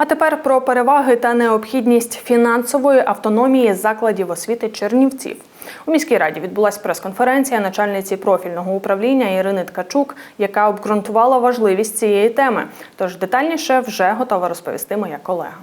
А тепер про переваги та необхідність фінансової автономії закладів освіти Чернівців. У міській раді відбулася прес-конференція начальниці профільного управління Ірини Ткачук, яка обґрунтувала важливість цієї теми. Тож детальніше вже готова розповісти моя колега.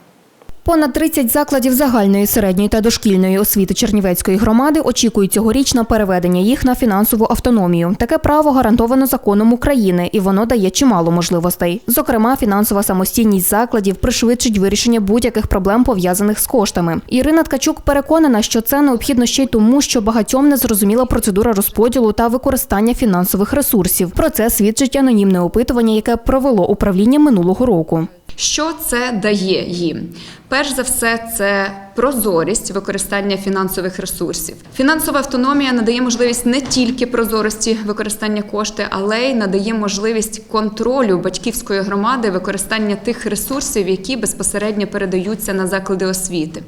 Понад 30 закладів загальної середньої та дошкільної освіти Чернівецької громади очікують цьогоріч на переведення їх на фінансову автономію. Таке право гарантовано законом України, і воно дає чимало можливостей. Зокрема, фінансова самостійність закладів пришвидшить вирішення будь-яких проблем пов'язаних з коштами. Ірина Ткачук переконана, що це необхідно ще й тому, що багатьом не зрозуміла процедура розподілу та використання фінансових ресурсів. Про це свідчить анонімне опитування, яке провело управління минулого року. Що це дає їм? Перш за все, це прозорість використання фінансових ресурсів. Фінансова автономія надає можливість не тільки прозорості використання кошти, але й надає можливість контролю батьківської громади використання тих ресурсів, які безпосередньо передаються на заклади освіти.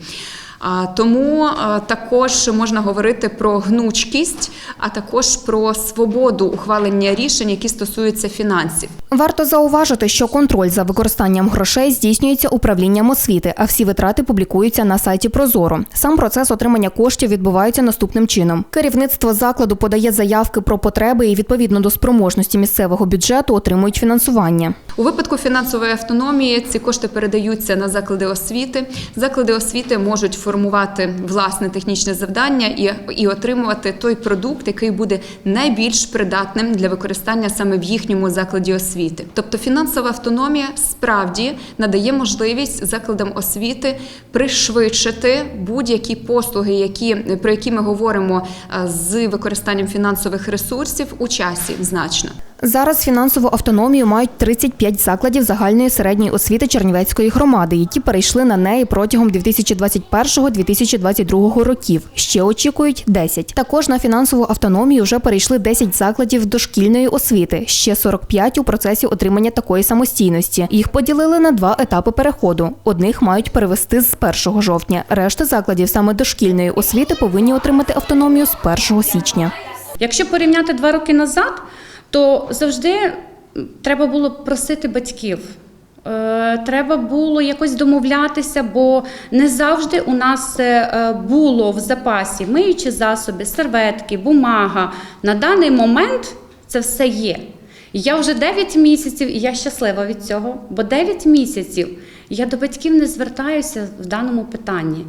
Тому також можна говорити про гнучкість, а також про свободу ухвалення рішень, які стосуються фінансів. Варто зауважити, що контроль за використанням грошей здійснюється управлінням освіти, а всі витрати публікуються на сайті Прозоро. Сам процес отримання коштів відбувається наступним чином: керівництво закладу подає заявки про потреби і відповідно до спроможності місцевого бюджету отримують фінансування. У випадку фінансової автономії ці кошти передаються на заклади освіти. Заклади освіти можуть формувати власне технічне завдання і, і отримувати той продукт, який буде найбільш придатним для використання саме в їхньому закладі освіти. Тобто фінансова автономія справді надає можливість закладам освіти пришвидшити будь-які послуги, які про які ми говоримо з використанням фінансових ресурсів у часі значно. Зараз фінансову автономію мають 35 закладів загальної середньої освіти Чернівецької громади, які перейшли на неї протягом 2021-2022 років. Ще очікують 10. Також на фінансову автономію вже перейшли 10 закладів дошкільної освіти, ще 45 у процесі отримання такої самостійності. Їх поділили на два етапи переходу. Одних мають перевести з 1 жовтня. Решта закладів саме дошкільної освіти повинні отримати автономію з 1 січня. Якщо порівняти два роки назад, то завжди треба було просити батьків. Е, Треба було якось домовлятися, бо не завжди у нас е, було в запасі миючі засоби, серветки, бумага. На даний момент це все є. Я вже 9 місяців, і я щаслива від цього, бо 9 місяців я до батьків не звертаюся в даному питанні.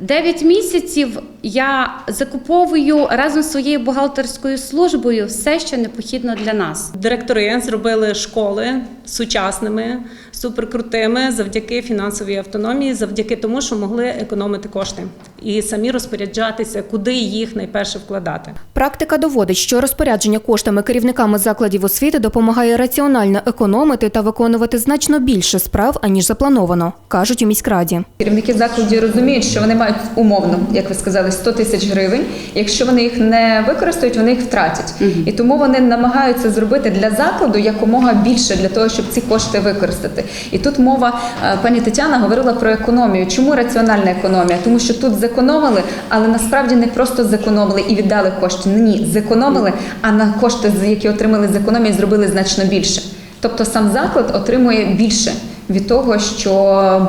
9 місяців я закуповую разом з своєю бухгалтерською службою все, що необхідно для нас. Директори зробили школи сучасними, суперкрутими завдяки фінансовій автономії, завдяки тому, що могли економити кошти і самі розпоряджатися, куди їх найперше вкладати. Практика доводить, що розпорядження коштами керівниками закладів освіти допомагає раціонально економити та виконувати значно більше справ, аніж заплановано, кажуть у міськраді. Керівники закладів розуміють, що вони мають умовно, як ви сказали, 100 тисяч гривень. Якщо вони їх не використають, вони їх втратять. І тому вони намагаються зробити для закладу якомога більше для того, щоб ці кошти використати. І тут мова е, пані Тетяна говорила про економію. Чому раціональна економія? Тому що тут зекономили, але насправді не просто зекономили і віддали кошти. Ні, зекономили, а на кошти, з- які отримали з економії, зробили значно більше. Тобто сам заклад отримує більше від того, що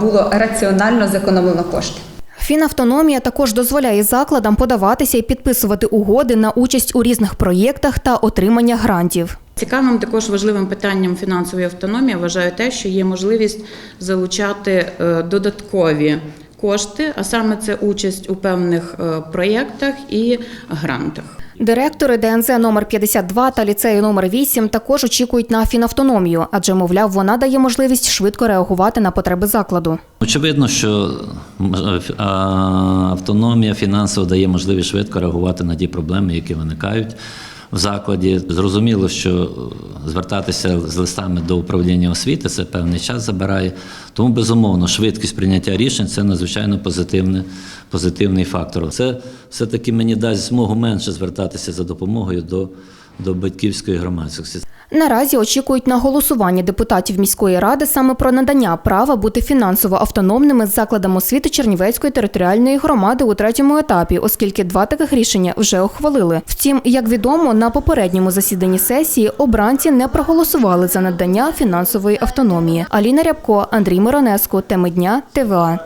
було раціонально зекономлено кошти. Фінавтономія також дозволяє закладам подаватися і підписувати угоди на участь у різних проєктах та отримання грантів. Цікавим також важливим питанням фінансової автономії вважаю те, що є можливість залучати е, додаткові кошти, а саме це участь у певних е, проєктах і грантах. Директори ДНЗ номер 52 та ліцею номер 8 також очікують на фінавтономію, адже, мовляв, вона дає можливість швидко реагувати на потреби закладу. Очевидно, що е, автономія фінансово дає можливість швидко реагувати на ті проблеми, які виникають в закладі. Зрозуміло, що е, звертатися з листами до управління освіти це певний час забирає. Тому, безумовно, швидкість прийняття рішень це надзвичайно позитивний, позитивний фактор. Це все-таки мені дасть змогу менше звертатися за допомогою до до батьківської громадськості. Наразі очікують на голосування депутатів міської ради саме про надання права бути фінансово автономними з закладами освіти Чернівецької територіальної громади у третьому етапі, оскільки два таких рішення вже ухвалили. Втім, як відомо, на попередньому засіданні сесії обранці не проголосували за надання фінансової автономії. Аліна Рябко, Андрій Миронеско, теми дня ТВА.